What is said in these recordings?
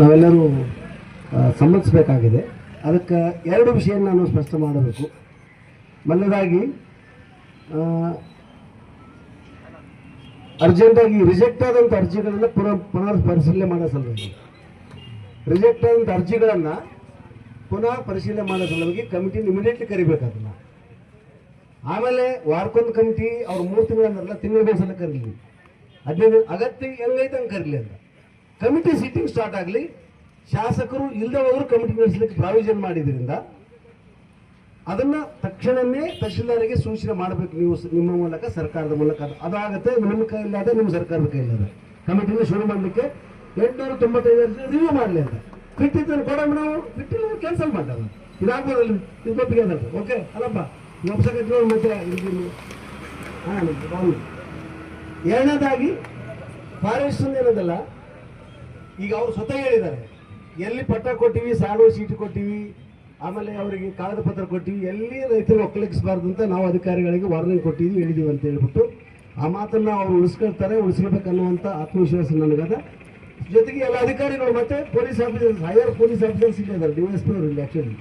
ನಾವೆಲ್ಲರೂ ಸಮ್ಮತಿಸಬೇಕಾಗಿದೆ ಅದಕ್ಕೆ ಎರಡು ವಿಷಯ ನಾನು ಸ್ಪಷ್ಟ ಮಾಡಬೇಕು. ಮೊದಲದಾಗಿ ಅರ್ಜೆಂಟಾಗಿ ರಿಜೆಕ್ಟ್ ಆದಂಥ ಅರ್ಜಿಗಳನ್ನು ಪುನಃ ಪುನರ್ ಪರಿಶೀಲನೆ ಮಾಡೋ ಸಲುವಾಗಿ. ರಿಜೆಕ್ಟ್ ಆದಂಥ ಅರ್ಜಿಗಳನ್ನು ಪುನಃ ಪರಿಶೀಲನೆ ಮಾಡೋ ಸಲುವಾಗಿ ಕಮಿಟಿ ಇಮಿಡಿಯೇಟ್ಲಿ ಕರಿಬೇಕು ಅದನ್ನ ಆಮೇಲೆ ವಾರಕ್ಕೊಂದು ಕಮಿಟಿ ಅವ್ರು ಮೂರು ತಿಂಗಳಂದ್ರಲ್ಲ ತಿಂಗಳಿಗೆ ಸಲ ಕರೀಲಿ. ಹದಿನೈದು ಅಗತ್ಯ ಹೆಂಗೈತೆ ಹಂಗೆ ಕರೀಲಿ ಅಂತ. ಕಮಿಟಿ ಸಿಟ್ಟಿಂಗ್ ಸ್ಟಾರ್ಟ್ ಆಗಲಿ, ಶಾಸಕರು ಇಲ್ಲದವರು ಕಮಿಟಿ ನಡೆಸಲಿಕ್ಕೆ ಪ್ರಾವಿಷನ್ ಮಾಡಿದ್ರಿಂದ ಅದನ್ನ ತಕ್ಷಣವೇ ತಹಶೀಲ್ದಾರಿಗೆ ಸೂಚನೆ ಮಾಡಬೇಕು ನೀವು ನಿಮ್ಮ ಮೂಲಕ ಸರ್ಕಾರದ ಮೂಲಕ. ಅದಾಗುತ್ತೆ, ನಿಮ್ಮ ಕೈಯಿಲ್ಲದೆ ನಿಮ್ಮ ಸರ್ಕಾರದ ಕೈಯಿಲ್ಲದೆ ಕಮಿಟಿನ ಶುರು ಮಾಡಲಿಕ್ಕೆ ಎಂಟುನೂರ ತೊಂಬತ್ತೈದು ರಿವ್ಯೂ ಮಾಡಲಿ ಅಂತ. ಬಿಟ್ಟಿದ್ದನ್ನು ಕೊಡೋಣ ನಾವು? ಬಿಟ್ಟಿಲ್ಲ ಕ್ಯಾನ್ಸಲ್ ಮಾಡಲ್ಲ ಇದಾಗ್ಬೋದಲ್ಲ ಇದು ಒಪ್ಪಿಗೆ ಅದಲ್ಲ ಓಕೆ ಅಲ್ಲಪ್ಪ ಒಪ್ಸಕತ್ತೆ ನೋಡಿ ಮತ್ತೆ ಇದ್ದೀನಿ ಹಾಂ. ಎರಡನೇದಾಗಿ ಫಾರೆಸ್ಟ್ ಏನದಲ್ಲ ಈಗ ಅವ್ರು ಸ್ವತಃ ಹೇಳಿದ್ದಾರೆ. ಎಲ್ಲಿ ಪಟ್ಟ ಕೊಟ್ಟಿವಿ ಸಾಗುವ ಸೀಟು ಕೊಟ್ಟಿವಿ, ಆಮೇಲೆ ಅವರಿಗೆ ಕಾಗದ ಪತ್ರ ಕೊಟ್ಟಿವಿ, ಎಲ್ಲಿ ರೈತರು ಒಕ್ಕಲಿಕ್ಸಬಾರ್ದು ಅಂತ ನಾವು ಅಧಿಕಾರಿಗಳಿಗೆ ವಾರ್ನಿಂಗ್ ಕೊಟ್ಟಿದ್ವಿ, ಹೇಳಿದೀವಿ ಅಂತ ಹೇಳ್ಬಿಟ್ಟು ಆ ಮಾತನ್ನು ಅವರು ಉಳಿಸ್ಕೊಳ್ತಾರೆ ಉಳಿಸ್ಕೊಳ್ಬೇಕನ್ನುವಂಥ ಆತ್ಮವಿಶ್ವಾಸ ನನಗದ. ಜೊತೆಗೆ ಎಲ್ಲ ಅಧಿಕಾರಿಗಳು ಮತ್ತೆ police officers, higher police officers ಇಲ್ಲಿದ್ದಾರೆ ಡಿ ಎಸ್ ಪಿ ಅವರು ಇಲ್ಲಿ actually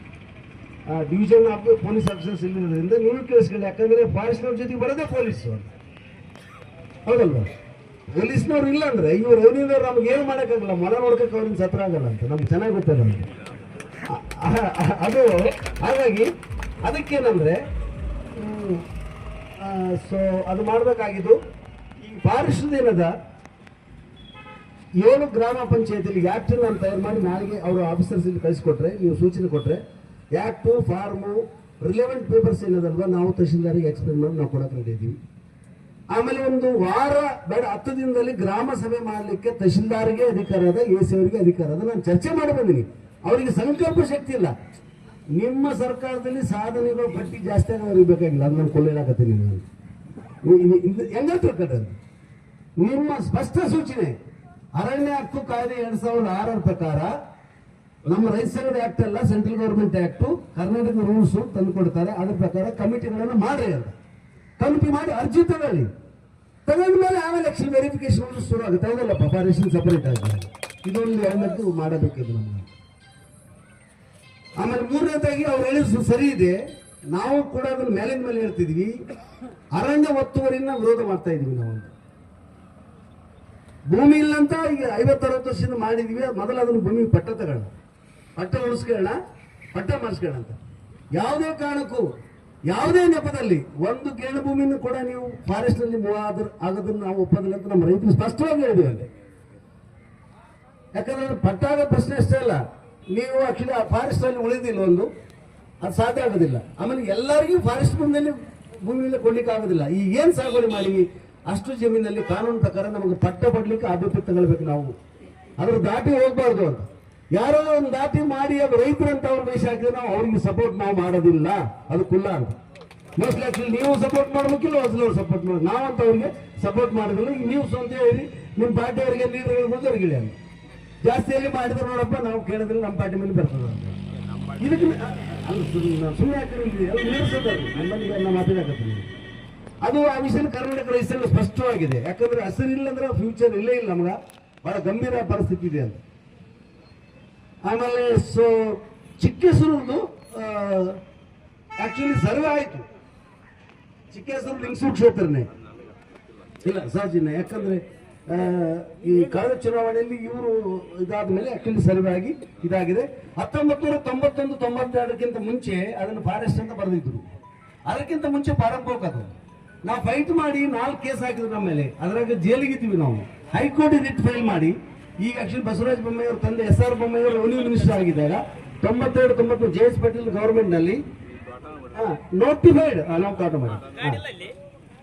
division of police officers ಇಲ್ಲಿರೋದ್ರಿಂದ ನೀವು ಕೇಳಿಸ್ಕೊಳ್ಳಿ, ಯಾಕಂದರೆ ಫಾರೆಸ್ಟ್ನವ್ರ ಜೊತೆಗೆ ಬರೋದೇ ಪೊಲೀಸು ಹೌದಲ್ವಾ? ಪೊಲೀಸ್ನವ್ರು ಇಲ್ಲ ಅಂದ್ರೆ ಇವ್ರು ರೆವಿನ್ಯೂದವ್ರು ನಮ್ಗೆ ಏನು ಮಾಡೋಕ್ಕಾಗಲ್ಲ ಮನ ನೋಡ್ಕೊಕ್ಕೆ ಅವ್ರಿಂದ ಸತ್ರ ಆಗಲ್ಲ ಅಂತ. ನಮ್ಗೆ ಚೆನ್ನಾಗಿ ಗೊತ್ತದ ನಮ್ಗೆ ಅದು, ಹಾಗಾಗಿ ಅದಕ್ಕೇನಂದ್ರೆ ಸೊ ಅದು ಮಾಡಬೇಕಾಗಿದ್ದು, ಈ ಫಾರೆಸ್ಟ್ ದಿನದ ಏಳು ಗ್ರಾಮ ಪಂಚಾಯತಿಲಿ ಆ್ಯಕ್ಟ್ ನಾನು ತಯಾರು ಮಾಡಿ ನಾಳೆಗೆ ಅವರು ಆಫೀಸರ್ಸ್ ಇಲ್ಲಿ ಕಳಿಸ್ಕೊಟ್ರೆ, ನೀವು ಸೂಚನೆ ಕೊಟ್ಟರೆ ಆ್ಯಕ್ಟು ಫಾರ್ಮು ರಿಲೆವೆಂಟ್ ಪೇಪರ್ಸ್ ಏನದಲ್ವ, ನಾವು ತಹಶೀಲ್ದಾರಿಗೆ ಎಕ್ಸ್ಪ್ಲೇನ್ ಮಾಡಿ ನಾವು ಕೊಡಕ್ಕೆ ರೆಡಿ ಇದ್ದೀವಿ ಆಮೇಲೆ ಒಂದು ವಾರ ಬೇಡ, ಹತ್ತು ದಿನದಲ್ಲಿ ಗ್ರಾಮ ಸಭೆ ಮಾಡಲಿಕ್ಕೆ ತಹಶೀಲ್ದಾರ್ಗೆ ಅಧಿಕಾರ ಅದ, ಎ ಸಿ ಅವರಿಗೆ ಅಧಿಕಾರ ಅದ. ನಾನು ಚರ್ಚೆ ಮಾಡಿ ಬಂದೀನಿ. ಅವರಿಗೆ ಸಂಕಲ್ಪ ಶಕ್ತಿ ಇಲ್ಲ. ನಿಮ್ಮ ಸರ್ಕಾರದಲ್ಲಿ ಸಾಧನೆಗಳು ಪಟ್ಟಿ ಜಾಸ್ತಿ ಅವ್ರಿಗೆ ಬೇಕಾಗಿಲ್ಲ. ಅದು ನಾನು ಕೊಳ್ಳೇಲಾಗತ್ತೀನಿ ನಾನು ಹೆಂಗ ತಿಳ್ಕೊಂಡ್ರೆ ನಿಮ್ಮ ಸ್ಪಷ್ಟ ಸೂಚನೆ, ಅರಣ್ಯ ಹಕ್ಕು ಕಾಯ್ದೆ ಎರಡ್ ಸಾವಿರದ ಆರರ ಪ್ರಕಾರ ನಮ್ಮ ಸಂಘದ ಆಕ್ಟ್ ಅಲ್ಲ central government act Karnataka rules ತಂದು ಕೊಡ್ತಾರೆ. ಅದ್ರ ಪ್ರಕಾರ ಕಮಿಟಿಗಳನ್ನು ಮಾಡ್ರಿ ಅಂತ. ಕಮಿಟಿ ಮಾಡಿ ಅರ್ಜಿ ತಗೊಳ್ಳಿ. ತಗೊಂಡ ಮೇಲೆ ಆಮೇಲೆ ಎಲೆಕ್ಷನ್ ವೆರಿಫಿಕೇಶನ್ ಶುರು ಆಗುತ್ತೆ. ಹೌದಲ್ಲ ಪ್ರಿಪರೇಷನ್ ಸಪರೇಟ್ ಆಗಿದೆ ಇದೊಂದು ಎರಡನೇದು ಮಾಡಬೇಕಿದ್ರು ನಮ್ಗೆ. ಆಮೇಲೆ ಮೂರನೇದಾಗಿ ಅವ್ರು ಹೇಳಿದ್ರು ಸರಿ ಇದೆ. ನಾವು ಕೂಡ ಅದನ್ನು ಮೇಲಿನ ಮೇಲೆ ಹೇಳ್ತಿದ್ವಿ. ಅರಣ್ಯ ಒತ್ತುವರಿನ ವಿರೋಧ ಮಾಡ್ತಾ ಇದೀವಿ ನಾವು. ಭೂಮಿ ಇಲ್ಲಂತ ಈಗ ಐವತ್ತರವತ್ತು ವರ್ಷದಿಂದ ಮಾಡಿದ್ವಿ. ಮೊದಲು ಅದನ್ನು ಭೂಮಿ ಪಟ್ಟ ತಗೋಣ. ಪಟ್ಟ ಉಳಿಸ್ಕೊಳ್ಳೋಣ. ಪಟ್ಟ ಮಾಡಿಸ್ಕೊಳ್ಳೋಣ ಅಂತ. ಯಾವುದೇ ಕಾರಣಕ್ಕೂ ಯಾವುದೇ ನೆಪದಲ್ಲಿ ಒಂದು ಗೇಣು ಭೂಮಿಯನ್ನು ಕೂಡ ನೀವು ಫಾರೆಸ್ಟ್ನಲ್ಲಿ ಮೂವ್ ಆದ್ರ ಆಗೋದನ್ನ ನಾವು ಒಪ್ಪೋದಿಲ್ಲ ಅಂತ ನಮ್ಮ ರೈತರು ಸ್ಪಷ್ಟವಾಗಿ ಹೇಳಿದ್ವಿ ಅಲ್ಲಿ ಯಾಕಂದ್ರೆ ಪಟ್ಟಾದ ಪ್ರಶ್ನೆ ಅಷ್ಟೇ ಅಲ್ಲ. ನೀವು ಆಕ್ಚುಲಿ ಆ ಫಾರೆಸ್ಟ್ ಅಲ್ಲಿ ಉಳಿದಿಲ್ಲ ಒಂದು. ಅದು ಸಾಧ್ಯ ಆಗೋದಿಲ್ಲ. ಆಮೇಲೆ ಎಲ್ಲರಿಗೂ ಫಾರೆಸ್ಟ್ ಭೂಮಿಯಲ್ಲಿ ಭೂಮಿಯಲ್ಲಿ ಕೊಡ್ಲಿಕ್ಕೆ ಆಗೋದಿಲ್ಲ. ಈಗ ಏನ್ ಸಾಗುವಳಿ ಮಾಡಿ? ಅಷ್ಟು ಜಮೀನಲ್ಲಿ ಕಾನೂನು ಪ್ರಕಾರ ನಮಗೆ ಪಟ್ಟ ಪಡ್ಲಿಕ್ಕೆ ಆದ್ಯತೆ ತಗೊಳ್ಬೇಕು ನಾವು. ಅದ್ರ ದಾಟಿ ಹೋಗ್ಬಾರ್ದು ಅಂತ. ಯಾರೋ ಒಂದು ದಾಟಿ ಮಾಡಿ ಅದು ರೈತರಂತ ಅವ್ರ ದೇಶ ಹಾಕಿದ್ರೆ ನಾವು ಅವ್ರಿಗೆ ಸಪೋರ್ಟ್ ನಾವು ಮಾಡೋದಿಲ್ಲ. ಅದು ಕುಲ್ಲ ಅಂತ ಮೋಸ್ಟ್ಲಿ ಆಕ್ಚುಲಿ ನೀವು ಸಪೋರ್ಟ್ ಮಾಡ್ಬೇಕಿಲ್ಲ ಹೊಸಲವ್ರು ಸಪೋರ್ಟ್ ಮಾಡಿ, ನಾವಂತ ಅವ್ರಿಗೆ ಸಪೋರ್ಟ್ ಮಾಡೋದಿಲ್ಲ. ಈಗ ನೀವು ಸ್ವಂತ ಹೇಳಿ, ನಿಮ್ಮ ಲೀಡರ್ ಹೇಳ್ಬೋದು ಅವ್ರಿಗೆ ಅಂತ ಜಾಸ್ತಿ ಎಲ್ಲಿ ಮಾಡಿದ್ರೆ ನೋಡಪ್ಪ, ನಾವು ಕೇಳಿದ್ರೆ ನಮ್ಮ ಪಾರ್ಟಿ ಮೇಲೆ ಬರ್ತದೆ. ಇದಕ್ಕೆ ಸುಮ್ಮನೆ ಮಾತಾಡಕತ್ತೀನಿ ಅದು ಆ ವಿಷಯ ಕರ್ನಾಟಕ ರೈತರಲ್ಲಿ ಸ್ಪಷ್ಟವಾಗಿದೆ. ಯಾಕಂದ್ರೆ ಹಸಿರಿಲ್ಲ ಅಂದ್ರೆ ಫ್ಯೂಚರ್ ಇಲ್ಲೇ ಇಲ್ಲ ನಮ್ಗೆ. ಬಹಳ ಗಂಭೀರ ಪರಿಸ್ಥಿತಿ ಇದೆ ಅಂತ ಆಮೇಲೆ ಸೊ ಚಿಕ್ಕೇಶ್ವರದ್ದು ಆಕ್ಚುಲಿ ಸರ್ವೆ ಆಯಿತು. ಚಿಕ್ಕೆಸರು ಲಿಂಗಸೂರು ಕ್ಷೇತ್ರನೇ. ಇಲ್ಲ ಸಹಜಿನ ಯಾಕಂದ್ರೆ ಈ ಕಳೆದ ಚುನಾವಣೆಯಲ್ಲಿ ಇವರು ಇದಾದ ಮೇಲೆ ಆಕ್ಚುಲಿ ಸರ್ವೆ ಆಗಿ ಇದಾಗಿದೆ. ಹತ್ತೊಂಬತ್ತು ನೂರ ತೊಂಬತ್ತೊಂದು, ತೊಂಬತ್ತೆರಡಕ್ಕಿಂತ ಮುಂಚೆ ಅದನ್ನು ಫಾರೆಸ್ಟ್ ಅಂತ ಬರೆದಿದ್ರು. ಅದಕ್ಕಿಂತ ಮುಂಚೆ ಪ್ರಾರಂಭ ಅದು ನಾವು ಫೈಟ್ ಮಾಡಿ ನಾಲ್ಕು ಕೇಸ್ ಹಾಕಿದ್ರು ನಮ್ಮ ಮೇಲೆ. ಅದ್ರಾಗ ಜೈಲಿಗಿದ್ದೀವಿ ನಾವು. ಹೈಕೋರ್ಟ್ ರಿಟ್ ಫೈಲ್ ಮಾಡಿ. ಈಗ ಆಕ್ಚುಲಿ ಬಸವರಾಜ ಬೊಮ್ಮಾಯಿ ಅವ್ರ ತಂದೆ ಎಸ್ ಆರ್ ಬೊಮ್ಮಾಯಿ ಅವರು ರೆವಿನ್ಯೂ ಮಿನಿಸ್ಟರ್ ಆಗಿದ್ದಾಗ ತೊಂಬತ್ತೆರಡು ತೊಂಬತ್ತು ಜೆ ಎಸ್ ಪಾಟೀಲ್ ಗವರ್ಮೆಂಟ್ನಲ್ಲಿ ನೋಟಿಫೈಡ್ ಮಾಡಿ.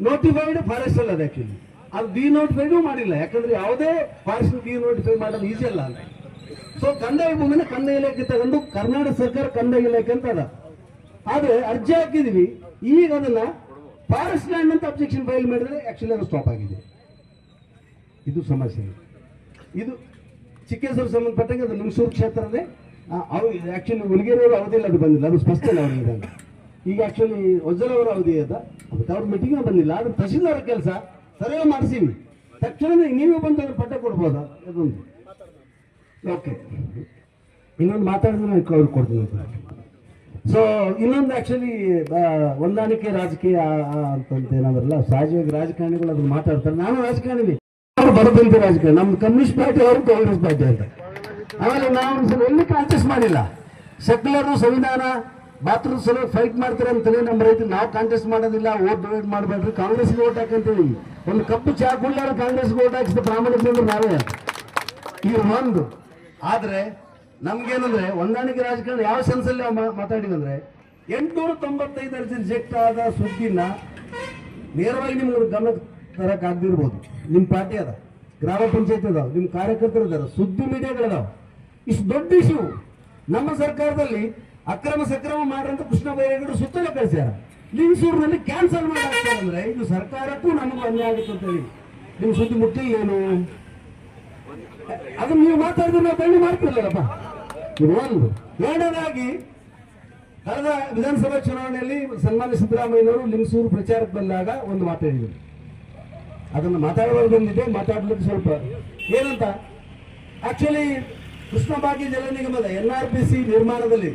ನೋಟಿಫೈಡ್ ಫಾರೆಸ್ಟ್ ಅಲ್ಲ? ಅದು ಆಕ್ಚುಲಿ ಅದು ಡಿ ನೋಟಿಫೈಡು ಮಾಡಿಲ್ಲ ಯಾಕಂದ್ರೆ ಯಾವುದೇ ಫಾರೆಸ್ಟ್ ಡಿ ನೋಟಿಫೈ ಮಾಡೋದು ಈಸಿ ಅಲ್ಲ ಅಂತ ಸೊ ಕಂದಾಯ ಭೂಮಿನ ಕಂದಾಯ ಇಲಾಖೆ ತಗೊಂಡು ಕರ್ನಾಟಕ ಸರ್ಕಾರ ಕಂದಾಯ ಇಲಾಖೆ ಅಂತ ಅದ. ಆದ್ರೆ ಅರ್ಜಿ ಹಾಕಿದ್ವಿ ಈಗ ಅದನ್ನ ಫಾರೆಸ್ಟ್ ಲ್ಯಾಂಡ್ ಅಂತ ಅಬ್ಜೆಕ್ಷನ್ ಫೈಲ್ ಮಾಡಿದ್ರೆ ಆಕ್ಚುಲಿ ಅದು ಸ್ಟಾಪ್ ಆಗಿದೆ. ಇದು ಸಮಸ್ಯೆ. ಇದು ಚಿಕ್ಕೇಶ್ವರ ಸಂಬಂಧಪಟ್ಟಂಗೆ ಅದು ನಿಮ್ಸೂರು ಕ್ಷೇತ್ರನೇ. ಅವು ಆ್ಯಕ್ಚುಲಿ ಹುಲಿಗೆರೆಯವರು ಅವಧಿ ಅದು ಬಂದಿಲ್ಲ. ಅದು ಸ್ಪಷ್ಟ ಇಲ್ಲ ಅವರಿಗೆ ಈಗ ಆ್ಯಕ್ಚುಲಿ ವಜ್ರವರ ಅವಧಿ ಅದ. ಅದಕ್ಕೆ ಅವ್ರ ಮೀಟಿಂಗ್ ಬಂದಿಲ್ಲ. ಆದ್ರೆ ತಹಸೀಲ್ದಾರ ಕೆಲಸ ಸರ್ವೆ ಮಾಡಿಸೀವಿ ತಕ್ಷಣ ನೀವೇ ಬಂದು ಅದ್ರ ಪಟ್ಟ ಕೊಡ್ಬೋದಾ? ಅದೊಂದು. ಓಕೆ ಇನ್ನೊಂದು ಮಾತಾಡಿದ್ರೆ ನಾನು ಕೊಡ್ತೀನಿ ಸೊ ಇನ್ನೊಂದು ಆ್ಯಕ್ಚುಲಿ ಹೊಂದಾಣಿಕೆ ರಾಜಕೀಯ ಅಂತ ಏನಾದ್ರಲ್ಲ ಸಹಜವಾಗಿ ರಾಜಕಾರಣಿಗಳು ಅದನ್ನು ಮಾತಾಡ್ತಾರೆ. ನಾನು ರಾಜಕಾರಣಿ. ಬರಬಂತ ರಾಜಕೀಯ. ನಮ್ಮ ಕಮ್ಯುನಿಸ್ಟ್ ಪಾರ್ಟಿ ಅವರು ಕಾಂಗ್ರೆಸ್ ಪಾರ್ಟಿ ಅಂತ. ಆಮೇಲೆ ನಾವು ಎಲ್ಲಿ ಕಾಂಟೆಸ್ಟ್ ಮಾಡಿಲ್ಲ? ಸೆಕ್ಯುಲರ್ ಸಂವಿಧಾನ ಬಾತ್ರೂಮ್ ಸಲ ಫೈಟ್ ಮಾಡ್ತಾರೆ ಅಂತಲೇ ನಮ್ಮ ರೈತರು, ನಾವು ಕಾಂಟೆಸ್ಟ್ ಮಾಡೋದಿಲ್ಲ ಓಟ್ ಡೊನೇಟ್ ಮಾಡಬೇಡ್ರಿ, ಕಾಂಗ್ರೆಸ್ಗೆ ಓಟ್ ಹಾಕಂತೀವಿ ಒಂದು ಕಪ್ಪು ಚಾ ಕುಡ್ಲಾರ ಕಾಂಗ್ರೆಸ್ಗೆ ಓಟ್ ಹಾಕಿಸಿದ ಅಂದ್ರೆ ನಾವೇ ಈ ಒಂದು. ಆದರೆ ನಮ್ಗೇನಂದ್ರೆ, ಹೊಂದಾಣಿಕೆ ರಾಜಕಾರಣ ಯಾವ ಸೆನ್ಸಲ್ಲಿ ಮಾತಾಡಿದಂದ್ರೆ ಎಂಟುನೂರ ತೊಂಬತ್ತೈದರಲ್ಲಿ ರಿಜೆಕ್ಟ್ ಆದ ಸುದ್ದಿನ ನೇರವಾಗಿ ನಿಮ್ಗೆ ಗಮನಕ್ಕೆ ತರಕ್ಕೆ ಆಗದಿರ್ಬೋದು. ನಿಮ್ಮ ಪಾರ್ಟಿ ಅದ. ಗ್ರಾಮ ಪಂಚಾಯತ್ ಅದಾವ ನಿಮ್ಮ ಕಾರ್ಯಕರ್ತರು ಅದಾರ, ಸುದ್ದಿ ಮೀಡಿಯಾಗಳದಾವ ಇಷ್ಟು ದೊಡ್ಡ ಇಶ್ಯೂ. ನಮ್ಮ ಸರ್ಕಾರದಲ್ಲಿ ಅಕ್ರಮ ಸಕ್ರಮ ಮಾಡ್ರಂತ ಕೃಷ್ಣ ಬೈರೇಗೌಡರು ಸುತ್ತಲೇ ಕಳಿಸ್ಯಾರ. ಲಿಂಗಸೂರಿನಲ್ಲಿ ಕ್ಯಾನ್ಸಲ್ ಅಂದ್ರೆ ಇದು ಸರ್ಕಾರಕ್ಕೂ ನಮಗೂ ಅನ್ಯಾಯ ಆಗುತ್ತೆ ಅಂತ ಹೇಳಿ. ನಿಮ್ಮ ಸುದ್ದಿ ಮುಟ್ಟಿಲ್ಲ ಏನು? ಅದನ್ನ ನೀವು ಮಾತಾಡಿದ್ರೆ ನಾವು ಬೆಳ್ಳಿ ಮಾಡ್ತಿರ್ಲಿಲ್ಲಪ್ಪ ಒಂದು. ಎರಡನೇದಾಗಿ, ಕಳೆದ ವಿಧಾನಸಭಾ ಚುನಾವಣೆಯಲ್ಲಿ ಸನ್ಮಾನ್ಯ ಸಿದ್ದರಾಮಯ್ಯನವರು ಲಿಂಗಸೂರು ಪ್ರಚಾರಕ್ಕೆ ಬಂದಾಗ ಒಂದು ಮಾತಾಡಿದರು ಅದನ್ನು ಮಾತಾಡುವಾಗ ಬಂದಿದೆ ಮಾತಾಡಲಿಕ್ಕೆ ಸ್ವಲ್ಪ ಏನಂತ? ಆಕ್ಚುಲಿ ಕೃಷ್ಣ ಭಾಗ್ಯ ಜಲ ನಿಗಮದ ಎನ್ ಆರ್ ಪಿ ಸಿ ನಿರ್ಮಾಣದಲ್ಲಿ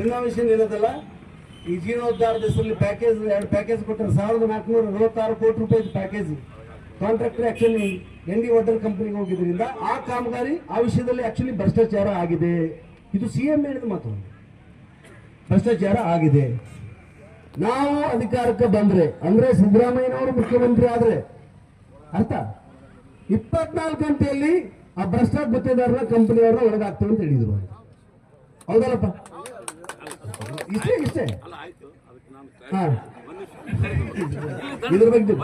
ರಿನೋವೇಷನ್ ಏನದಲ್ಲ, ಈ ಜೀರ್ಣೋದ್ಧಾರದ ಹೆಸರಲ್ಲಿ ಪ್ಯಾಕೇಜ್ ಎರಡು ಪ್ಯಾಕೇಜ್ ಕೊಟ್ಟರೆ ಸಾವಿರದ ನಾಲ್ಕುನೂರ ಅರವತ್ತಾರು ಕೋಟಿ ರೂಪಾಯಿ package contractor actually N D water ಕಂಪನಿಗೆ ಹೋಗಿದ್ದರಿಂದ ಆ ಕಾಮಗಾರಿ ಆ ವಿಷಯದಲ್ಲಿ ಆಕ್ಚುಲಿ ಭ್ರಷ್ಟಾಚಾರ ಆಗಿದೆ. ಇದು ಸಿ ಎಂ ಹೇಳಿದ ಮಾತು. ಭ್ರಷ್ಟಾಚಾರ ಆಗಿದೆ. ನಾವು ಅಧಿಕಾರಕ್ಕೆ ಬಂದ್ರೆ, ಅಂದರೆ ಸಿದ್ದರಾಮಯ್ಯನವರು ಮುಖ್ಯಮಂತ್ರಿ ಆದ್ರೆ ಅರ್ಥ ಇಪ್ಪತ್ನಾಲ್ಕು ಗಂಟೆಯಲ್ಲಿ ಆ ಭ್ರಷ್ಟ ಗುತ್ತಿದಾರರ ಕಂಪನಿಯವ್ರನ್ನ ಒಳಗಾಗ್ತೇವೆ ಅಂತ ಹೇಳಿದ್ರು ಹೌದಲ್ಲಪ್ಪ? ಇಷ್ಟೇ ಇಷ್ಟೇ? ಹಾ. ಇದ್ರ ಬಗ್ಗೆ